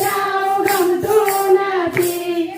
જાઉં ગમતું નથી.